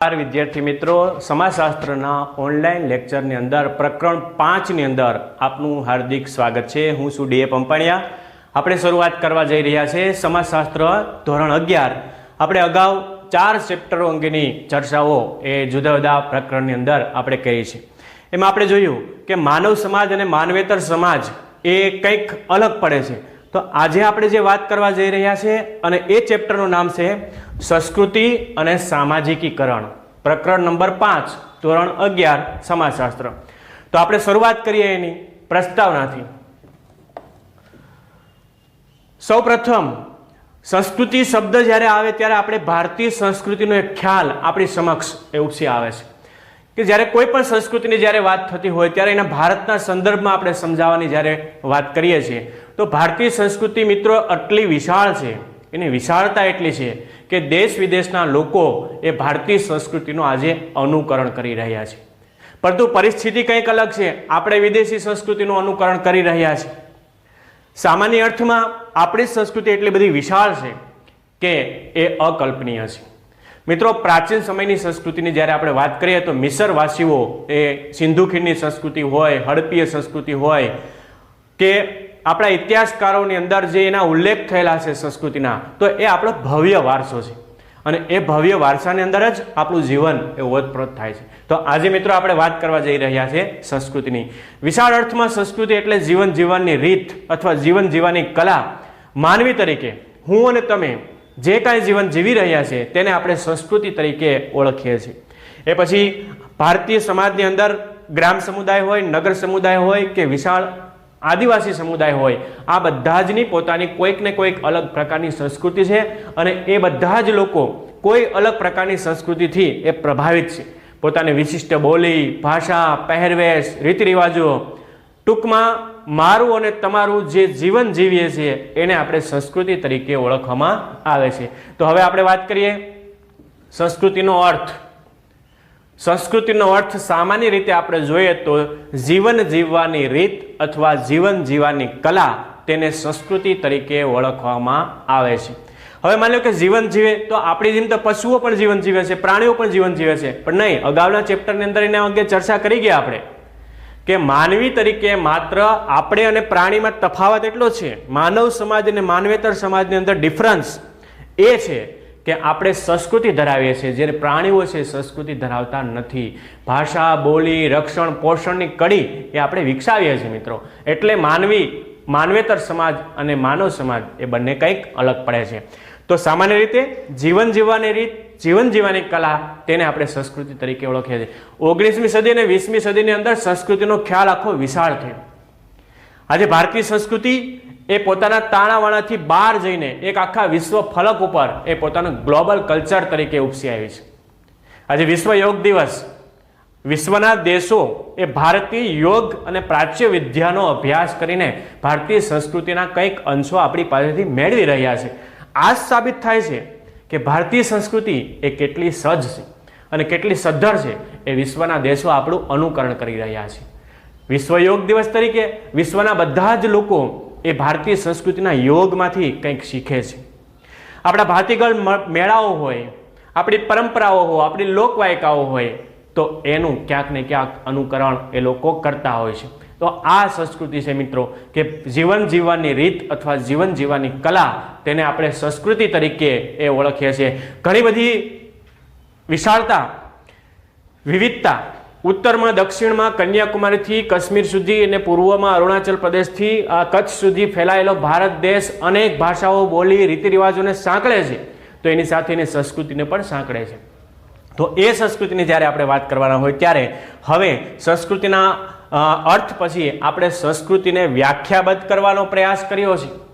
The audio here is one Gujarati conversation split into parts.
નમસ્કાર, વિદ્યાર્થી મિત્રો. સમાજશાસ્ત્રના ઓનલાઈન લેક્ચરની અંદર, પ્રકરણ પાંચની અંદર આપનું હાર્દિક સ્વાગત છે. હું છું ડીએ પંપાણિયા. આપણે શરૂઆત કરવા જઈ રહ્યા છે સમાજશાસ્ત્ર ધોરણ અગિયાર. આપણે અગાઉ ચાર ચેપ્ટરો અંગેની ચર્ચાઓ એ જુદા જુદા પ્રકરણની અંદર આપણે કરી છે. એમાં આપણે જોયું કે માનવ સમાજ અને માનવેતર સમાજ એ કંઈક અલગ પડે છે. તો આજે આપણે જે વાત કરવા જઈ રહ્યા છે અને એ ચેપ્ટરનું નામ છે સંસ્કૃતિ અને સામાજિકીકરણ. પ્રકરણ નંબર પાંચ, ધોરણ અગિયાર, સમાજશાસ્ત્ર. તો આપણે શરૂઆત કરીએ એની પ્રસ્તાવનાથી. સૌપ્રથમ, સંસ્કૃતિ શબ્દ જ્યારે આવે ત્યારે આપણે ભારતીય સંસ્કૃતિનો એક ખ્યાલ આપણી સમક્ષ એ ઉપસી આવે છે. કે જ્યારે કોઈ પણ સંસ્કૃતિની જ્યારે વાત થતી હોય ત્યારે એના ભારતના સંદર્ભમાં આપણે સમજાવવાની જ્યારે વાત કરીએ છીએ. તો ભારતીય સંસ્કૃતિ મિત્રો આટલી વિશાળ છે. એની વિશાળતા એટલી છે કે દેશ વિદેશના લોકો એ ભારતીય સંસ્કૃતિનું આજે અનુકરણ કરી રહ્યા છે. પરંતુ પરિસ્થિતિ કંઈક અલગ છે. આપણે વિદેશી સંસ્કૃતિનું અનુકરણ કરી રહ્યા છીએ સામાન્ય અર્થમાં આપણી સંસ્કૃતિ એટલી બધી વિશાળ છે કે એ અકલ્પનીય છે. મિત્રો, પ્રાચીન સમયની સંસ્કૃતિની જ્યારે આપણે વાત કરીએ તો મિસરવાસીઓ એ સિંધુ ખીણની સંસ્કૃતિ હોય હડપીય સંસ્કૃતિ હોય કે આપણા ઇતિહાસકારોની અંદર જે એના ઉલ્લેખ થયેલા છે સંસ્કૃતિના, તો એ આપણો ભવ્ય વારસો છે. અને એ ભવ્ય વારસાની અંદર જ આપણું જીવન એ ઓતપ્રોત થાય છે. તો આજે મિત્રો આપણે વાત કરવા જઈ રહ્યા છે સંસ્કૃતિની. વિશાળ અર્થમાં સંસ્કૃતિ એટલે જીવન જીવવાની રીત અથવા જીવન જીવવાની કલા. માનવી તરીકે હું અને તમે જે કાંઈ જીવન જીવી રહ્યા છે તેને આપણે સંસ્કૃતિ તરીકે ઓળખીએ છીએ. એ પછી ભારતીય સમાજની અંદર ગ્રામ સમુદાય હોય, નગર સમુદાય હોય કે વિશાળ આદિવાસી સમુદાય હોય. આ બધા જની પોતાની કોઈક ને કોઈક અલગ પ્રકારની સંસ્કૃતિ છે અને એ બધા જ લોકો કોઈ અલગ પ્રકારની સંસ્કૃતિથી એ પ્રભાવિત છે. પોતાની વિશિષ્ટ બોલી, ભાષા, પહેરવેશ રીતિ રિવાજો ટૂંકમાં મારું અને તમારું જે જીવન જીવીએ છીએ એને આપણે સંસ્કૃતિ તરીકે ઓળખવામાં આવે છે. તો હવે આપણે વાત કરીએ સંસ્કૃતિનો અર્થ. સંસ્કૃતિનો અર્થ સામાન્ય રીતે આપણે જોઈએ તો જીવન જીવવાની રીત અથવા જીવન જીવવાની કલા તેને સંસ્કૃતિ તરીકે ઓળખવામાં આવે છે. હવે માની લો કે જીવન જીવે તો આપણી જેમ તો પશુઓ પણ જીવન જીવે છે, પ્રાણીઓ પણ જીવન જીવે છે. પણ નહીં, અગાઉના ચેપ્ટરની અંદર એના અંગે ચર્ચા કરી ગયા આપણે કે માનવી તરીકે માત્ર આપણે અને પ્રાણીમાં તફાવત એટલો છે, માનવ સમાજ અને માનવેતર સમાજની અંદર ડિફરન્સ એ છે કે આપણે સંસ્કૃતિ ધરાવીએ છીએ. જ્યારે પ્રાણીઓ છે, સંસ્કૃતિ ધરાવતા નથી. ભાષા, બોલી, રક્ષણ, પોષણની કડી એ આપણે વિકસાવીએ છીએ મિત્રો. એટલે માનવી, માનવેતર સમાજ અને માનવ સમાજ એ બંને કંઈક અલગ પડે છે. તો સામાન્ય રીતે જીવન જીવવાની રીત, જીવન જીવવાની કલા તેને આપણે સંસ્કૃતિ તરીકે ઓળખીએ છીએ. ઓગણીસમી સદી અને વીસમી સદીની અંદર સંસ્કૃતિનો ખ્યાલ આખો વિશાળ થયો. આજે ભારતીય સંસ્કૃતિ એ પોતાના તાણાવાણાથી બહાર જઈને એક આખા વિશ્વ ફલક ઉપર એ પોતાનું ગ્લોબલ કલ્ચર તરીકે ઉપસી આવી છે. આજે વિશ્વ યોગ દિવસ. વિશ્વના દેશો એ ભારતીય યોગ અને પ્રાચ્ય વિદ્યાનો અભ્યાસ કરીને ભારતીય સંસ્કૃતિના કંઈક અંશો આપણી પાસેથી મેળવી રહ્યા છે. આ સાબિત થાય છે કે ભારતીય સંસ્કૃતિ એ કેટલી સજ્જ છે અને કેટલી સદ્ધર છે એ વિશ્વના દેશો આપણું અનુકરણ કરી રહ્યા છે. વિશ્વ યોગ દિવસ તરીકે વિશ્વના બધા જ લોકો એ ભારતીય સંસ્કૃતિના યોગમાંથી કંઈક શીખે છે. આપણા ભાતીગળ મેળાઓ હોય, આપણી પરંપરાઓ હોય, આપણી લોકવાયકાઓ હોય, તો એનું ક્યાંક ને ક્યાંક અનુકરણ એ લોકો કરતા હોય છે. તો આ સંસ્કૃતિ છે મિત્રો, કે જીવન જીવવાની રીત અથવા જીવન જીવવાની કલા તેને આપણે સંસ્કૃતિ તરીકે એ ઓળખીએ છીએ. ઘણી બધી વિશાળતા, વિવિધતા ઉત્તરમાં, દક્ષિણમાં કન્યાકુમારીથી કાશ્મીર સુધી અને પૂર્વમાં અરુણાચલ પ્રદેશથી આ કચ્છ સુધી ફેલાયેલો ભારત દેશ અનેક ભાષાઓ, બોલી, રીતિરિવાજોને સાંકળે છે. તો એની સાથે એની સંસ્કૃતિને પણ સાંકળે છે. તો એ સંસ્કૃતિની જ્યારે આપણે વાત કરવાના હોય ત્યારે હવે સંસ્કૃતિના અર્થ પછી આપણે સંસ્કૃતિને વ્યાખ્યાબદ્ધ કરવાનો પ્રયાસ કર્યો છે.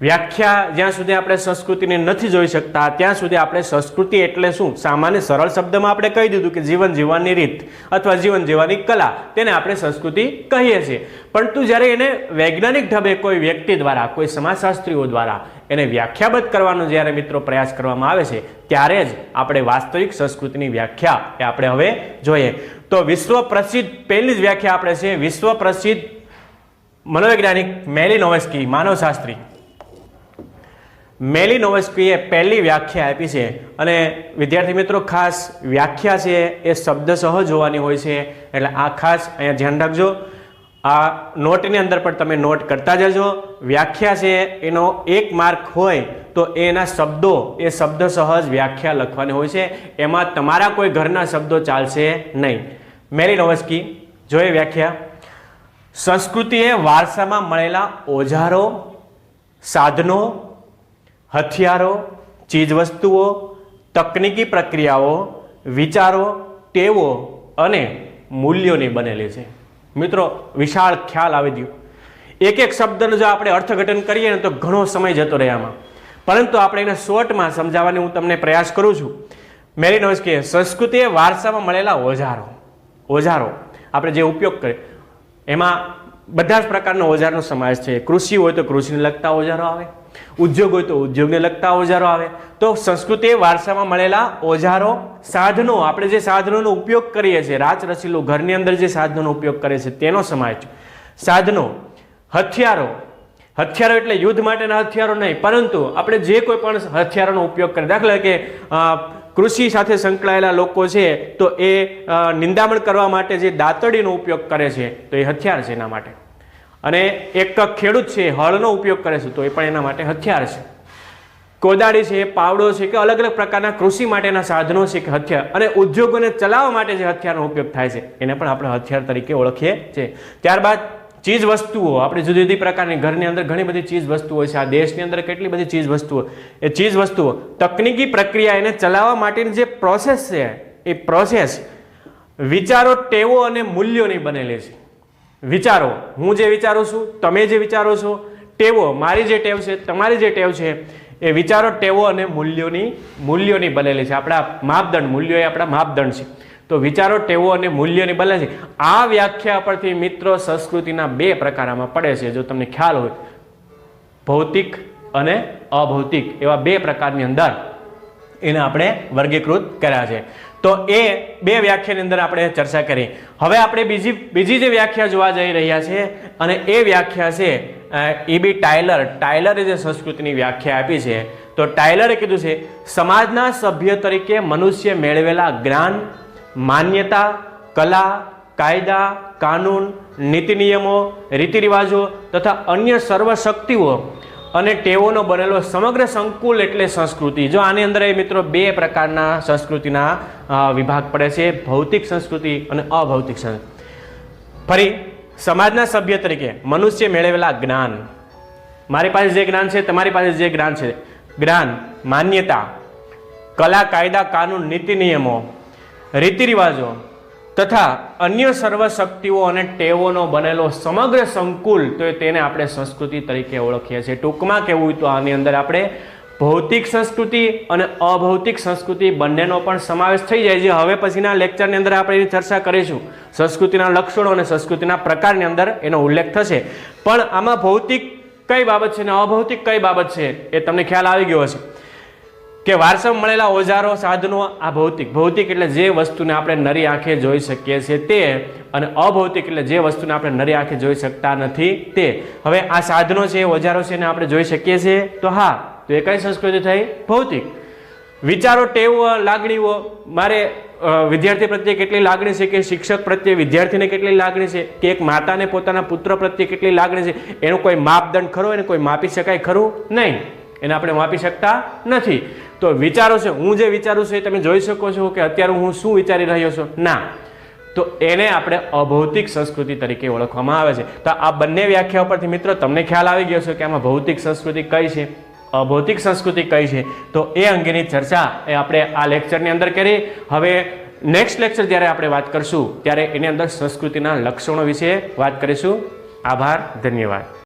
વ્યાખ્યા જ્યાં સુધી આપણે સંસ્કૃતિને નથી જોઈ શકતા, ત્યાં સુધી આપણે સંસ્કૃતિ એટલે શું? સામાન્ય સરળ શબ્દમાં આપણે કહી દીધું કે જીવન જીવવાની રીત અથવા જીવન જીવવાની કલા. તેને આપણે સંસ્કૃતિ કહીએ છીએ. પરંતુ જ્યારે એને વૈજ્ઞાનિક ઢબે કોઈ વ્યક્તિ દ્વારા, કોઈ સમાજશાસ્ત્રીઓ દ્વારા એને વ્યાખ્યાબદ્ધ કરવાનો જ્યારે મિત્રો પ્રયાસ કરવામાં આવે છે, ત્યારે જ આપણે વાસ્તવિક સંસ્કૃતિની વ્યાખ્યા એ આપણે હવે જોઈએ. તો વિશ્વ પ્રસિદ્ધ, પહેલી જ વ્યાખ્યા આપણે છે, વિશ્વ પ્રસિદ્ધ મનોવૈજ્ઞાનિક મેલિનોવેસ્કી માનવશાસ્ત્રી. મેલિનોવસ્કીએ પહેલી વ્યાખ્યા આપી છે અને વિદ્યાર્થી મિત્રો, ખાસ વ્યાખ્યા છે એ શબ્દ સહ જોવાની હોય છે. એટલે આ ખાસ અહીંયા ધ્યાન રાખજો. આ નોટની અંદર પણ તમે નોટ કરતા જજો. વ્યાખ્યા છે, એનો એક માર્ક હોય તો એના શબ્દો, એ શબ્દ સહજ વ્યાખ્યા લખવાની હોય છે. એમાં તમારા કોઈ ઘરના શબ્દો ચાલશે નહીં. મેલિનોવસ્કી જોઈએ વ્યાખ્યા. સંસ્કૃતિ એ વારસામાં મળેલા ઓજારો, સાધનો હથિયારો, ચીજવસ્તુઓ, તકનીકી પ્રક્રિયાઓ, વિચારો, ટેવો અને મૂલ્યોની બનેલી છે. મિત્રો, વિશાળ ખ્યાલ આવી ગયો. એક એક શબ્દનું જો આપણે અર્થઘટન કરીએ ને તો ઘણો સમય જતો રહે આમાં. પરંતુ આપણે એને શોર્ટમાં સમજાવવાની હું તમને પ્રયાસ કરું છું. મેરિનોઝ કે સંસ્કૃતિ એ વારસામાં મળેલા ઓજારો ઓજારો આપણે જે ઉપયોગ કરીએ, એમાં બધા જ પ્રકારના ઓજારનો સમાવેશ છે કૃષિ હોય તો કૃષિને લગતા ઓજારો આવે. ઉદ્યોગ હોય તો ઉદ્યોગને લગતા ઓજારો આવે. તો સંસ્કૃતિ વારસામાં મળેલા ઓજારો સાધનો, આપણે જે સાધનોનો ઉપયોગ કરીએ છીએ, રાચ રસીલું ઘરની અંદર જે સાધનોનો ઉપયોગ કરીએ છીએ, તેનો સમાવેશ સાધનો, હથિયારો હથિયારો એટલે યુદ્ધ માટેના હથિયારો નહીં, પરંતુ આપણે જે કોઈ પણ હથિયારોનો ઉપયોગ કરીએ. દાખલા કે કૃષિ સાથે સંકળાયેલા લોકો છે, તો એ નિંદામણ કરવા માટે જે દાંતડીનો ઉપયોગ કરે છે, તો એ હથિયાર છે એના માટે. અને એક ખેડૂત છે હળનો ઉપયોગ કરે છે તો એ પણ એના માટે હથિયાર છે. કોદાળી છે, પાવડો છે કે અલગ અલગ પ્રકારના કૃષિ માટેના સાધનો છે કે હથિયાર અને ઉદ્યોગોને ચલાવવા માટે જે હથિયારનો ઉપયોગ થાય છે, એને પણ આપણે હથિયાર તરીકે ઓળખીએ છીએ ત્યારબાદ ચીજ વસ્તુઓ આપણે જુદી જુદી પ્રકારની ઘરની અંદર ઘણી બધી ચીજ વસ્તુઓ છે, આ દેશની અંદર કેટલી બધી ચીજ વસ્તુઓ એ ચીજ વસ્તુઓ તકનીકી પ્રક્રિયા એને ચલાવવા માટેની જે પ્રોસેસ છે, એ પ્રોસેસ વિચારો, ટેવો અને મૂલ્યોની બનેલી છે. વિચારો. હું જે વિચારું છું, તમે જે વિચારો છો, ટેવો, મારી જે ટેવ છે, તમારી જે ટેવ છે, એ વિચારો, ટેવો અને મૂલ્યોની મૂલ્યોની બનેલી છે. આપણા માપદંડ, મૂલ્યો એ આપણા માપદંડ છે. તો વિચારો, ટેવો અને મૂલ્યોની બને છે. આ વ્યાખ્યા પરથી મિત્રો સંસ્કૃતિના બે પ્રકાર આમાં પડે છે, જો તમને ખ્યાલ હોય. ભૌતિક અને અભૌતિક, એવા બે પ્રકારની અંદર એને આપણે વર્ગીકૃત કર્યા છે. તો એ બે વ્યાખ્યાની અંદર આપણે ચર્ચા કરી. હવે આપણે બીજી બીજી જે વ્યાખ્યા જોવા જઈ રહ્યા છે અને એ વ્યાખ્યા છે ઈબી ટાયલર ટાયલરે જે સંસ્કૃતિની વ્યાખ્યા આપી છે, તો ટાયલરે કીધું છે, સમાજના સભ્ય તરીકે મનુષ્ય મેળવેલા જ્ઞાન, માન્યતા, કલા, કાયદા, કાનૂન, નીતિ નિયમો, રીતિ રિવાજો તથા અન્ય સર્વ શક્તિઓ અને ટેવોનો બનેલો સમગ્ર સંકુલ એટલે સંસ્કૃતિ. જો આની અંદર એ મિત્રો બે પ્રકારના સંસ્કૃતિના વિભાગ પડે છે, ભૌતિક સંસ્કૃતિ અને અભૌતિક સંસ્કૃતિ. ફરી, સમાજના સભ્ય તરીકે મનુષ્ય મેળવેલા જ્ઞાન. મારી પાસે જે જ્ઞાન છે, તમારી પાસે જે જ્ઞાન છે. જ્ઞાન, માન્યતા, કલા, કાયદા, કાનૂન, નીતિ નિયમો રીતિ રિવાજો તથા અન્ય સર્વશક્તિઓ અને ટેવોનો બનેલો સમગ્ર સંકુલ, તો તેને આપણે સંસ્કૃતિ તરીકે ઓળખીએ છીએ. ટૂંકમાં કહેવું તો આની અંદર આપણે ભૌતિક સંસ્કૃતિ અને અભૌતિક સંસ્કૃતિ બંનેનો પણ સમાવેશ થઈ જાય છે. હવે પછીના લેક્ચરની અંદર આપણે એની ચર્ચા કરીશું. સંસ્કૃતિના લક્ષણો અને સંસ્કૃતિના પ્રકારની અંદર એનો ઉલ્લેખ થશે. પણ આમાં ભૌતિક કઈ બાબત છે અને અભૌતિક કઈ બાબત છે એ તમને ખ્યાલ આવી ગયો હશે. કે વારસામાં મળેલા ઓજારો સાધનો આ ભૌતિક. ભૌતિક એટલે જે વસ્તુને આપણે નરી આંખે જોઈ શકીએ છીએ તે અને અભૌતિક એટલે જે વસ્તુને આપણે નરી આંખે જોઈ શકતા નથી તે. હવે આ સાધનો છે ઓજારો છે એને આપણે જોઈ શકીએ છીએ. તો હા, તો એ કઈ સંસ્કૃતિ થઈ? ભૌતિક. વિચારો, ટેવો, લાગણીઓ. મારે વિદ્યાર્થી પ્રત્યે કેટલી લાગણી છે કે શિક્ષક પ્રત્યે વિદ્યાર્થીને કેટલી લાગણી છે? કે એક માતાને પોતાના પુત્ર પ્રત્યે કેટલી લાગણી છે? એનો કોઈ માપદંડ ખરો? એને કોઈ માપી શકાય ખરું? નહીં. એને આપણે માપી શકતા નથી. તો વિચારો છે, હું જે વિચારું છું એ તમે જોઈ શકો છો કે અત્યારે હું શું વિચારી રહ્યો છું? ના. તો એને આપણે અભૌતિક સંસ્કૃતિ તરીકે ઓળખવામાં આવે છે. તો આ બંને વ્યાખ્યા પરથી મિત્રો તમને ખ્યાલ આવી ગયો છે કે આમાં ભૌતિક સંસ્કૃતિ કઈ છે? અભૌતિક સંસ્કૃતિ કઈ છે? તો એ અંગેની ચર્ચા એ આપણે આ લેક્ચરની અંદર કરી. હવે નેક્સ્ટ લેક્ચર જ્યારે આપણે વાત કરશું, ત્યારે એની અંદર સંસ્કૃતિના લક્ષણો વિશે વાત કરીશું. આભાર, ધન્યવાદ.